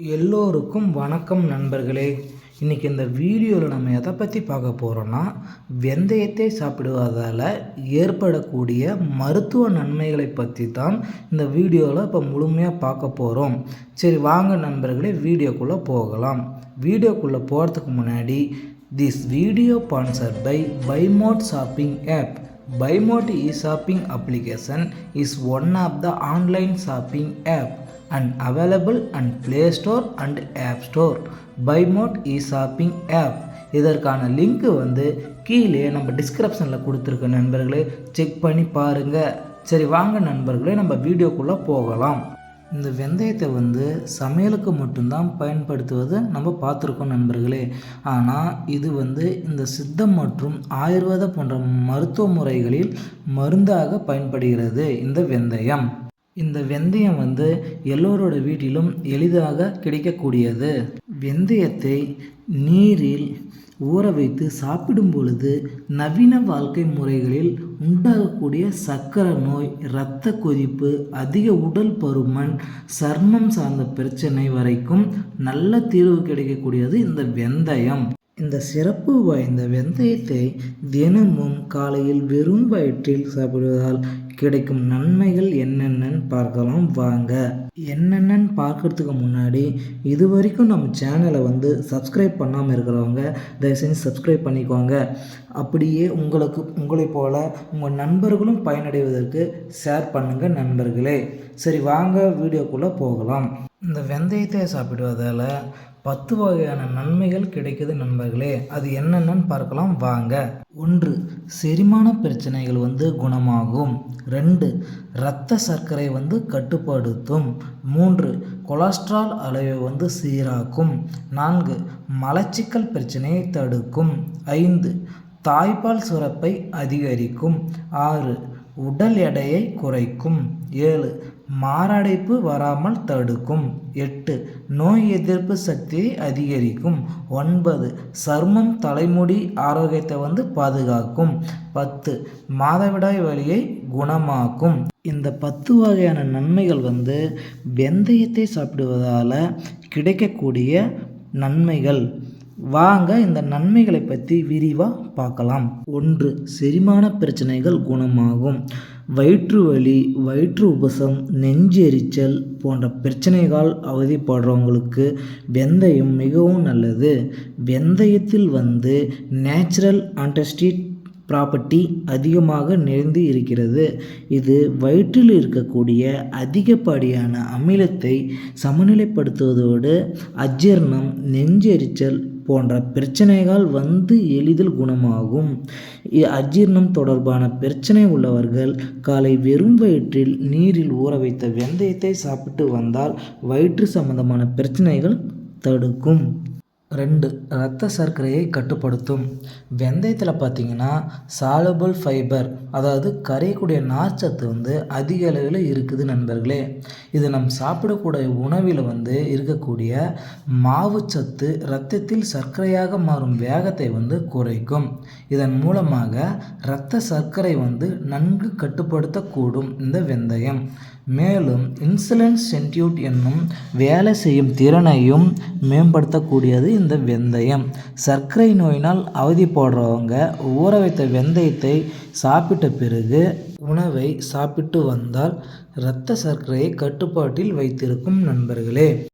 எல்லோருக்கும் வணக்கம் நண்பர்களே. இன்றைக்கி இந்த வீடியோவில் நம்ம எதை பற்றி பார்க்க போகிறோன்னா வெந்தயத்தை சாப்பிடுவதால் ஏற்படக்கூடிய மருத்துவ நன்மைகளை பற்றி தான் இந்த வீடியோவில் இப்போ முழுமையாக பார்க்க போகிறோம் சரி வாங்க நண்பர்களே வீடியோக்குள்ளே போகலாம். வீடியோக்குள்ளே போகிறதுக்கு முன்னாடி this video sponsor by Bymot shopping app Bymot e shopping application is one of the online shopping app and available and play store and app store Bymot e shopping app இதற்கான லிங்க்கு வந்து கீழே நம்ம டிஸ்கிரிப்ஷனில் கொடுத்துருக்க நண்பர்களே check பண்ணி பாருங்கள் சரி வாங்க நண்பர்களே நம்ம வீடியோக்குள்ளே போகலாம். இந்த வெந்தயத்தை வந்து சமையலுக்கு மட்டும்தான் பயன்படுத்துவது நம்ம பார்த்துருக்கோம் நண்பர்களே. ஆனால் இது வந்து இந்த சித்தம் மற்றும் ஆயுர்வேத போன்ற மருத்துவ முறைகளில் மருந்தாக பயன்படுகிறது இந்த வெந்தயம். இந்த வெந்தயம் வந்து எல்லோரோட வீட்டிலும் எளிதாக கிடைக்கக்கூடியது. வெந்தயத்தை நீரில் ஊற வைத்து சாப்பிடும் பொழுது நவீன வாழ்க்கை முறைகளில் உண்டாகக்கூடிய சர்க்கரை நோய் இரத்த கொதிப்பு அதிக உடல் பருமன் சர்மம் சார்ந்த பிரச்சனை வரைக்கும் நல்ல தீர்வு கிடைக்கக்கூடியது இந்த வெந்தயம். இந்த சிறப்பு வாய்ந்த வெந்தயத்தை தினமும் காலையில் வெறும் வயிற்றில் சாப்பிடுவதால் கிடைக்கும் நன்மைகள் என்னென்னு பார்க்கலாம் வாங்க. என்னென்னு பார்க்கறதுக்கு முன்னாடி இது வரைக்கும் நம்ம சேனலை வந்து சப்ஸ்கிரைப் பண்ணாமல் இருக்கிறவங்க தயவு செஞ்சு சப்ஸ்கிரைப் பண்ணிக்கோங்க. அப்படியே உங்களுக்கு உங்களை போல் உங்கள் நண்பர்களும் பயனடைவதற்கு ஷேர் பண்ணுங்கள் நண்பர்களே. சரி வாங்க வீடியோக்குள்ளே போகலாம். இந்த வெந்தயத்தை சாப்பிடுவதால் பத்து வகையான நன்மைகள் கிடைக்குது நண்பர்களே. அது என்னென்னு பார்க்கலாம். வாங்க. ஒன்று செரிமான பிரச்சனைகள் வந்து குணமாகும். ரெண்டு இரத்த சர்க்கரை வந்து கட்டுப்படுத்தும். மூன்று கொலஸ்ட்ரால் அளவை வந்து சீராக்கும். நான்கு மலச்சிக்கல் பிரச்சனையை தடுக்கும். ஐந்து தாய்ப்பால் சுரப்பை அதிகரிக்கும். ஆறு உடல் எடையை குறைக்கும். ஏழு மாரடைப்பு வராமல் தடுக்கும். எட்டு நோய் எதிர்ப்பு சக்தியை அதிகரிக்கும். ஒன்பது சர்மம் தலைமுடி ஆரோக்கியத்தை வந்து பாதுகாக்கும். பத்து மாதவிடாய் வலியை குணமாக்கும். இந்த பத்து வகையான நன்மைகள் வந்து வெந்தயத்தை சாப்பிடுவதால் கிடைக்கக்கூடிய நன்மைகள். வாங்க இந்த நன்மைகளை பற்றி விரிவாக பார்க்கலாம். ஒன்று செரிமான பிரச்சனைகள் குணமாகும். வயிற்று வலி வயிற்று உபசம் நெஞ்செரிச்சல் போன்ற பிரச்சனைகள் அவதிப்படுறவங்களுக்கு வெந்தயம் மிகவும் நல்லது. வெந்தயத்தில் வந்து நேச்சுரல் ஆன்டஸ்டிட் ப்ராப்பர்ட்டி அதிகமாக நிறைந்து இருக்கிறது. இது வயிற்றில் இருக்கக்கூடிய அதிகப்படியான அமிலத்தை சமநிலைப்படுத்துவதோடு அஜீர்ணம் நெஞ்செரிச்சல் போன்ற பிரச்சனைகள் வந்து எளிதில் குணமாகும். அஜீர்ணம் தொடர்பான பிரச்சனை உள்ளவர்கள் காலை வெறும் வயிற்றில் நீரில் ஊற வைத்த வெந்தயத்தை சாப்பிட்டு வந்தால் வயிற்று சம்பந்தமான பிரச்சனைகள் தடுக்கும். ரெண்டு இரத்த சர்க்கரையை கட்டுப்படுத்தும். வெந்தயத்தில் பார்த்தீங்கன்னா சாலபிள் ஃபைபர் அதாவது கரையக்கூடிய நார்ச்சத்து வந்து அதிக அளவில் இருக்குது நண்பர்களே. இது நம் சாப்பிடக்கூடிய உணவில் வந்து இருக்கக்கூடிய மாவுச்சத்து இரத்தத்தில் சர்க்கரையாக மாறும் வேகத்தை வந்து குறைக்கும். இதன் மூலமாக இரத்த சர்க்கரை வந்து நன்கு கட்டுப்படுத்தக்கூடும் இந்த வெந்தயம். மேலும் இன்சுலின் சென்டியூட் என்னும் வேலை செய்யும் திறனையும் மேம்படுத்தக்கூடியது இந்த வெந்தயம். சர்க்கரை நோயினால் அவதிப்படுறவங்க ஊற வைத்த வெந்தயத்தை சாப்பிட்ட பிறகு உணவை சாப்பிட்டு வந்தால் இரத்த சர்க்கரையை கட்டுப்பாட்டில் வைத்திருக்கும் நண்பர்களே.